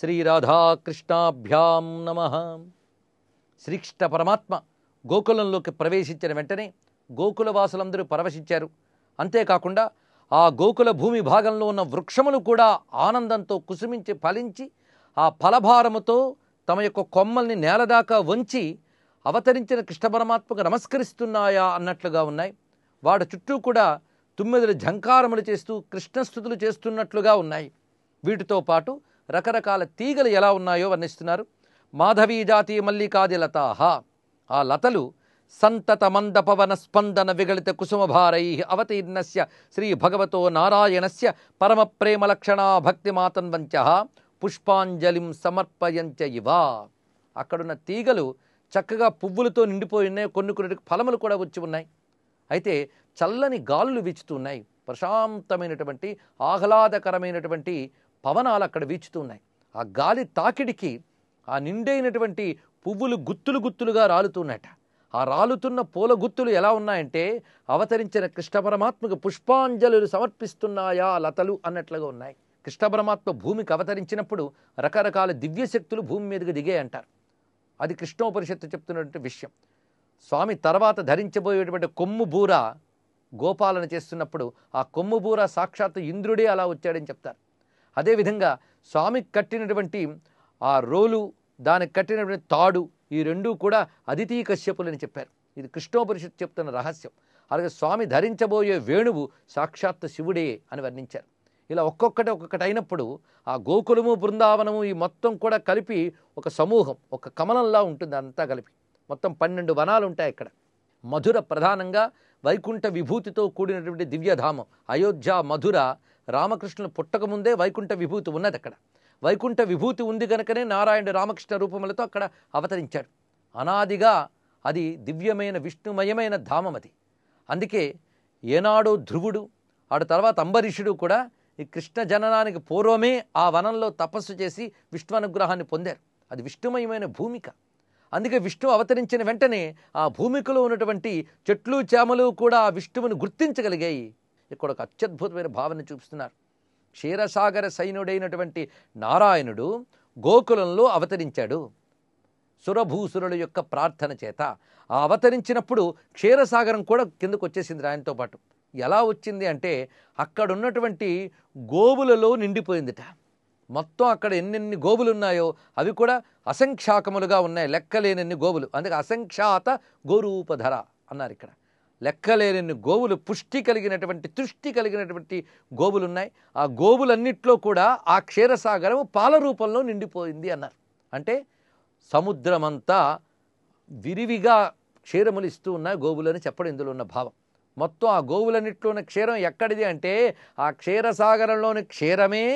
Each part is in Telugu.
శ్రీరాధాకృష్ణాభ్యాం నమ శ్రీకృష్ణ పరమాత్మ గోకులంలోకి ప్రవేశించిన వెంటనే గోకులవాసులందరూ పరవశించారు. అంతేకాకుండా ఆ గోకుల భూమి భాగంలో ఉన్న వృక్షములు కూడా ఆనందంతో కుసుమించి ఫలించి ఆ ఫలభారముతో తమ యొక్క కొమ్మల్ని నేలదాకా వంచి అవతరించిన కృష్ణ పరమాత్మకు నమస్కరిస్తున్నాయా అన్నట్లుగా ఉన్నాయి. వాటి చుట్టూ కూడా తుమ్మెదలు ఝంకారములు చేస్తూ కృష్ణస్థుతులు చేస్తున్నట్లుగా ఉన్నాయి. వీటితో పాటు రకరకాల తీగలు ఎలా ఉన్నాయో వర్ణిస్తున్నారు. మాధవీ జాతి మల్లికాది లతాహ ఆ లతలు సంతత మందపవన స్పందన విగళిత కుసుమభారై అవతీర్ణస్య శ్రీ భగవతో నారాయణస్య పరమ ప్రేమ లక్షణా భక్తిమాతన్వంచ పుష్పాంజలిం సమర్పయంచ ఇవా. అక్కడున్న తీగలు చక్కగా పువ్వులతో నిండిపోయి ఉన్నాయి. కొన్ని కొన్ని ఫలములు కూడా వచ్చి ఉన్నాయి. అయితే చల్లని గాలులు వీచుతున్నాయి ప్రశాంతమైనటువంటి ఆహ్లాదకరమైనటువంటి పవనాలు అక్కడ వీచుతున్నాయి ఆ గాలి తాకిడికి ఆ నిండైనటువంటి పువ్వులు గుత్తులు గుత్తులుగా రాలుతున్నట ఆ రాలుతున్న పూల గుత్తులు ఎలా ఉన్నాయంటే అవతరించిన కృష్ణ పరమాత్మకు పుష్పాంజలులు సమర్పిస్తున్నాయా లతలు అన్నట్లుగా ఉన్నాయి. కృష్ణ పరమాత్మ భూమికి అవతరించినప్పుడు రకరకాల దివ్యశక్తులు భూమి మీదకి దిగాయంటారు. అది కృష్ణోపనిషత్తు చెప్తున్నటువంటి విషయం. స్వామి తర్వాత ధరించబోయేటువంటి కొమ్ము బూర గోపాలన చేస్తున్నప్పుడు ఆ కొమ్ము బూర సాక్షాత్తు ఇంద్రుడే అలా వచ్చాడని చెప్తారు. అదేవిధంగా స్వామికి కట్టినటువంటి ఆ రోలు దానికి కట్టినటువంటి తాడు ఈ రెండూ కూడా అదితీ కశ్యపులని చెప్పారు. ఇది కృష్ణోపనిషత్తు చెప్తున్న రహస్యం. అలాగే స్వామి ధరించబోయే వేణువు సాక్షాత్తు శివుడే అని వర్ణించారు. ఇలా ఒక్కొక్కటి ఒక్కొక్కటి అయినప్పుడు ఆ గోకులము బృందావనము ఈ మొత్తం కూడా కలిపి ఒక సమూహం ఒక కమలంలా ఉంటుంది అంతా కలిపి. మొత్తం పన్నెండు వనాలు ఉంటాయి ఇక్కడ మధుర ప్రధానంగా వైకుంఠ విభూతితో కూడినటువంటి దివ్యధామం. అయోధ్య మధుర రామకృష్ణులు పుట్టకముందే వైకుంఠ విభూతి ఉన్నది అక్కడ. వైకుంఠ విభూతి ఉంది కనుకనే నారాయణుడు రామకృష్ణ రూపములతో అక్కడ అవతరించాడు. అనాదిగా అది దివ్యమైన విష్ణుమయమైన ధామం అది. అందుకే ఏనాడో ధ్రువుడు ఆడు తర్వాత అంబరీషుడు కూడా ఈ కృష్ణ జననానికి పూర్వమే ఆ వనంలో తపస్సు చేసి విష్ణు అనుగ్రహాన్ని పొందారు. అది విష్ణుమయమైన భూమిక. అందుకే విష్ణు అవతరించిన వెంటనే ఆ భూమికలో ఉన్నటువంటి చెట్లు చేమలు కూడా ఆ విష్ణువుని గుర్తించగలిగాయి. ఇక్కడ ఒక అత్యద్భుతమైన భావన చూపిస్తున్నారు. క్షీరసాగర సైనుడైనటువంటి నారాయణుడు గోకులంలో అవతరించాడు. సురభూసురుల యొక్క ప్రార్థన చేత ఆ అవతరించినప్పుడు క్షీరసాగరం కూడా కిందకు వచ్చేసింది ఆయనతో పాటు. ఎలా వచ్చింది అంటే అక్కడ ఉన్నటువంటి గోవులలో నిండిపోయిందిట. మొత్తం అక్కడ ఎన్నెన్ని గోవులు ఉన్నాయో అవి కూడా అసంఖ్యాకములుగా ఉన్నాయి. లెక్కలేనన్ని గోవులు. అందుకే అసంఖ్యాత గోరూపధర అన్నారు ఇక్కడ. లెక్కలేనన్ని గోవులు పుష్టి కలిగినటువంటి తుష్టి కలిగినటువంటి గోవులు ఉన్నాయి ఆ గోవులన్నిట్లో కూడా ఆ క్షీరసాగరం పాల రూపంలో నిండిపోయింది అన్నారు. అంటే సముద్రమంతా విరివిగా క్షీరములు ఇస్తూ ఉన్న గోవులని చెప్పడం ఇందులో ఉన్న భావం. మొత్తం ఆ గోవులన్నిట్లో ఉన్న క్షీరం ఎక్కడిది అంటే ఆ క్షీరసాగరంలోని క్షీరమే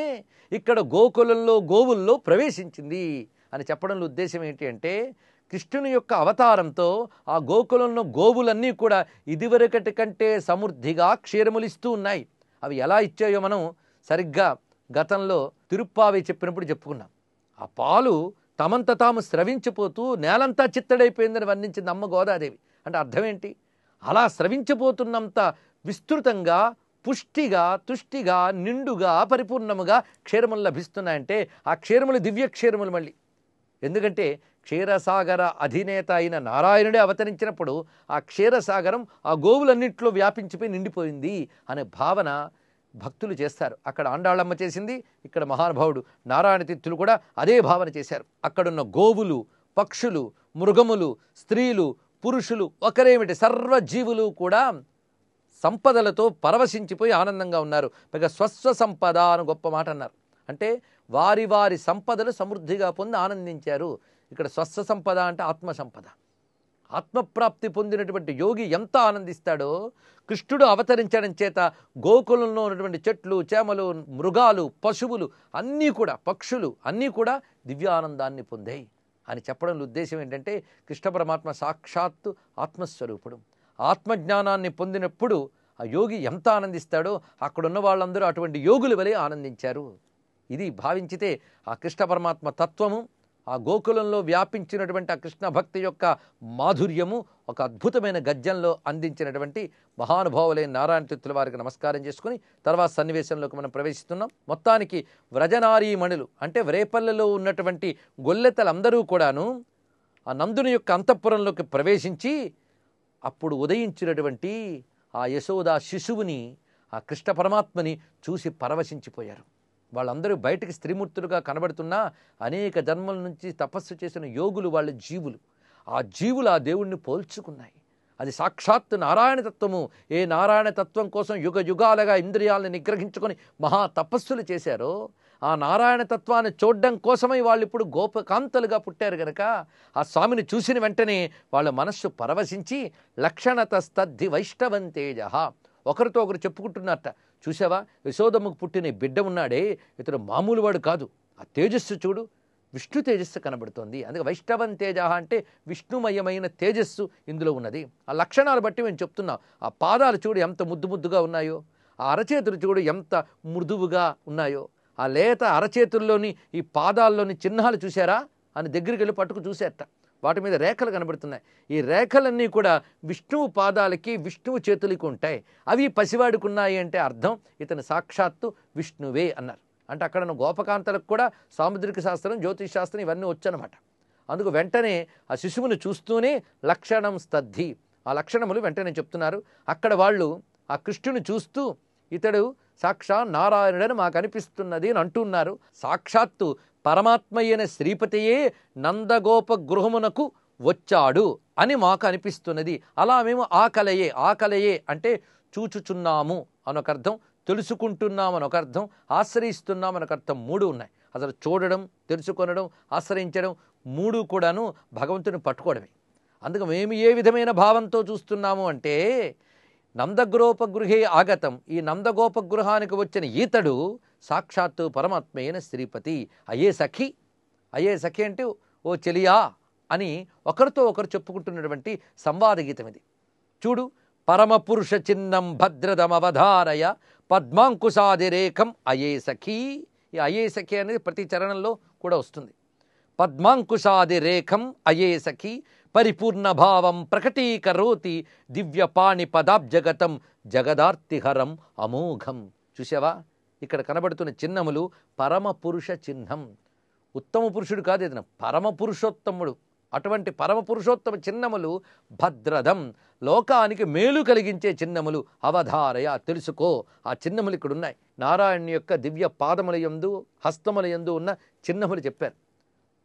ఇక్కడ గోకులంలో గోవుల్లో ప్రవేశించింది అని చెప్పడంలో ఉద్దేశం ఏంటి అంటే కృష్ణుని యొక్క అవతారంతో ఆ గోకులంలో గోవులన్నీ కూడా ఇదివరకటి కంటే సమృద్ధిగా క్షీరములిస్తూ ఉన్నాయి. అవి ఎలా ఇచ్చాయో మనం సరిగ్గా గతంలో తిరుప్పావి చెప్పినప్పుడు చెప్పుకున్నాం. ఆ పాలు తమంత తాము స్రవించిపోతూ నేలంతా చిత్తడైపోయిందని వర్ణించింది అమ్మ గోదాదేవి. అంటే అర్థం ఏంటి? అలా స్రవించబోతున్నంత విస్తృతంగా పుష్టిగా తుష్టిగా నిండుగా పరిపూర్ణముగా క్షీరములు లభిస్తున్నాయంటే ఆ క్షీరములు దివ్య క్షీరములు మళ్ళీ. ఎందుకంటే క్షీరసాగర అధినేత అయిన నారాయణుడే అవతరించినప్పుడు ఆ క్షీరసాగరం ఆ గోవులన్నింటిలో వ్యాపించిపోయి నిండిపోయింది అనే భావన భక్తులు చేస్తారు. అక్కడ ఆండాళమ్మ చేసింది ఇక్కడ మహానుభావుడు నారాయణ తీర్థులు కూడా అదే భావన చేశారు. అక్కడున్న గోవులు పక్షులు మృగములు స్త్రీలు పురుషులు ఒకరేమిటి? సర్వజీవులు కూడా సంపదలతో పరవశించిపోయి ఆనందంగా ఉన్నారు. పైగా స్వస్వ సంపద అని గొప్ప మాట అన్నారు. అంటే వారి వారి సంపదలు సమృద్ధిగా పొంది ఆనందించారు. ఇక్కడ స్వస్వ సంపద అంటే ఆత్మ సంపద. ఆత్మప్రాప్తి పొందినటువంటి యోగి ఎంత ఆనందిస్తాడో కృష్ణుడు అవతరించడం చేత గోకులంలో ఉన్నటువంటి చెట్లు చేమలు మృగాలు పశువులు అన్నీ కూడా పక్షులు అన్నీ కూడా దివ్యానందాన్ని పొందాయి. అని చెప్పడంలో ఉద్దేశం ఏంటంటే కృష్ణ పరమాత్మ సాక్షాత్తు ఆత్మస్వరూపుడు. ఆత్మజ్ఞానాన్ని పొందినప్పుడు ఆ యోగి ఎంత ఆనందిస్తాడో అక్కడున్న వాళ్ళందరూ అటువంటి యోగుల వలె ఆనందించారు. ఇది భావించితే ఆ కృష్ణ పరమాత్మ తత్వము ఆ గోకులంలో వ్యాపించినటువంటి ఆ కృష్ణ భక్తి యొక్క మాధుర్యము ఒక అద్భుతమైన గద్యంలో అందించినటువంటి మహానుభావులైన నారాయణ తిత్తుల వారికి నమస్కారం చేసుకుని తర్వాత సన్నివేశంలోకి మనం ప్రవేశిస్తున్నాం. మొత్తానికి వ్రజనారీమణులు అంటే వ్రేపల్లెలో ఉన్నటువంటి గొల్లెతలందరూ కూడాను ఆ నందుని యొక్క అంతఃపురంలోకి ప్రవేశించి అప్పుడు ఉదయించినటువంటి ఆ యశోద శిశువుని ఆ కృష్ణ పరమాత్మని చూసి పరవశించిపోయారు. వాళ్ళందరూ బయటికి స్త్రీమూర్తులుగా కనబడుతున్నా అనేక జన్మల నుంచి తపస్సు చేసిన యోగులు వాళ్ళ జీవులు. ఆ జీవులు ఆ దేవుణ్ణి పోల్చుకున్నాయి. అది సాక్షాత్ నారాయణ తత్వము. ఏ నారాయణ తత్వం కోసం యుగ యుగాలుగా ఇంద్రియాలను నిగ్రహించుకొని మహా తపస్సులు చేశారో ఆ నారాయణ తత్వాన్ని చూడడం కోసమై వాళ్ళు ఇప్పుడు గోపకాంతలుగా పుట్టారు గనక ఆ స్వామిని చూసిన వెంటనే వాళ్ళ మనస్సు పరవశించి లక్షణత స్తద్ధి వైష్ణవం ఒకరితో ఒకరు చెప్పుకుంటున్నారట చూసావా యశోదమ్మకు పుట్టిన బిడ్డ ఉన్నాడే ఇతడు మామూలు వాడు కాదు. ఆ తేజస్సు చూడు విష్ణు తేజస్సు కనబడుతోంది. అందుకే వైష్ణవం తేజ అంటే విష్ణుమయమైన తేజస్సు ఇందులో ఉన్నది. ఆ లక్షణాలు బట్టి మేము చెప్తున్నాం. ఆ పాదాలు చూడు ఎంత ముద్దు ముద్దుగా ఉన్నాయో ఆ అరచేతులు చూడు ఎంత మృదువుగా ఉన్నాయో ఆ లేత అరచేతుల్లోని ఈ పాదాల్లోని చిహ్నాలు చూసారా అని దగ్గరికి వెళ్ళి పట్టుకు చూసేట. వాటి మీద రేఖలు కనబడుతున్నాయి. ఈ రేఖలన్నీ కూడా విష్ణువు పాదాలకి విష్ణువు చేతులకి ఉంటాయి. అవి పసివాడుకున్నాయి అంటే అర్థం ఇతను సాక్షాత్తు విష్ణువే అన్నారు. అంటే అక్కడ ఉన్న గోపకాంతలకు కూడా సాముద్రిక శాస్త్రం జ్యోతిష్ శాస్త్రం ఇవన్నీ వచ్చనమాట. అందుకు వెంటనే ఆ శిశువును చూస్తూనే లక్షణం స్తద్ధి. ఆ లక్షణములు వెంటనే చెప్తున్నారు. అక్కడ వాళ్ళు ఆ కృష్ణుని చూస్తూ ఇతడు సాక్షా నారాయణుడని మాకు అనిపిస్తున్నది అని అంటున్నారు. సాక్షాత్తు పరమాత్మ అయిన శ్రీపతియే నందగోప గృహమునకు వచ్చాడు అని మాకు అనిపిస్తున్నది. అలా మేము ఆకలయే ఆకలయే అంటే చూచుచున్నాము అనొక అర్థం తెలుసుకుంటున్నామని ఒక అర్థం ఆశ్రయిస్తున్నామని ఒక అర్థం మూడు ఉన్నాయి. అసలు చూడడం తెలుసుకొనడం ఆశ్రయించడం మూడు కూడాను భగవంతుని పట్టుకోవడమే. అందుకు మేము ఏ విధమైన భావంతో చూస్తున్నాము అంటే నందగోపగృహే ఆగతం. ఈ నందగోపగృహానికి వచ్చిన ఈతడు సాక్షాత్తు పరమాత్మైన శ్రీపతి. అయ్యే సఖి అయ్యే సఖి అంటే ఓ చెలియా అని ఒకరితో ఒకరు చెప్పుకుంటున్నటువంటి సంవాద గీతం ఇది చూడు పరమపురుష చిన్నం భద్రదమవధారయ పద్మాంకుశాదిరేఖం అయే సఖీ ఈ అయే సఖి అనేది ప్రతి చరణంలో కూడా వస్తుంది. పద్మాంకుశాదిరేఖం అయే సఖి పరిపూర్ణ భావం ప్రకటీకరోతి దివ్యపాణి పదాబ్జగతం జగదార్తిహరం అమోఘం. చూసావా ఇక్కడ కనబడుతున్న చిహ్నములు పరమ పురుష చిహ్నం. ఉత్తమ పురుషుడు కాదు ఏదైనా పరమ పురుషోత్తముడు అటువంటి పరమ పురుషోత్తమ చిహ్నములు భద్రదం. లోకానికి మేలు కలిగించే చిహ్నములు అవధారయ. తెలుసుకో ఆ చిహ్నములు ఇక్కడ ఉన్నాయి నారాయణ యొక్క దివ్య పాదముల యందు హస్తముల ఎందు ఉన్న చిహ్నములు చెప్పారు.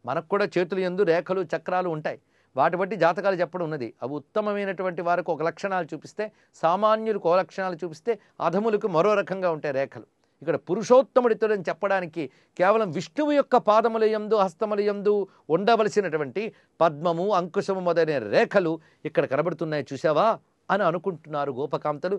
మనకు కూడా చేతుల ఎందు రేఖలు చక్రాలు ఉంటాయి. వాటి బట్టి జాతకాలు చెప్పడం ఉన్నది. అవి ఉత్తమమైనటువంటి వారికి ఒక లక్షణాలు చూపిస్తే సామాన్యులకు ఓ లక్షణాలు చూపిస్తే అధములకు మరో రకంగా ఉంటాయి రేఖలు. ఇక్కడ పురుషోత్తముడితోడని చెప్పడానికి కేవలం విష్ణువు యొక్క పాదములయందు హస్తములయందు ఉండవలసినటువంటి పద్మము అంకుశము మొదలైన రేఖలు ఇక్కడ కనబడుతున్నాయి. చూసావా అని అనుకుంటున్నారు గోపకాంతలు.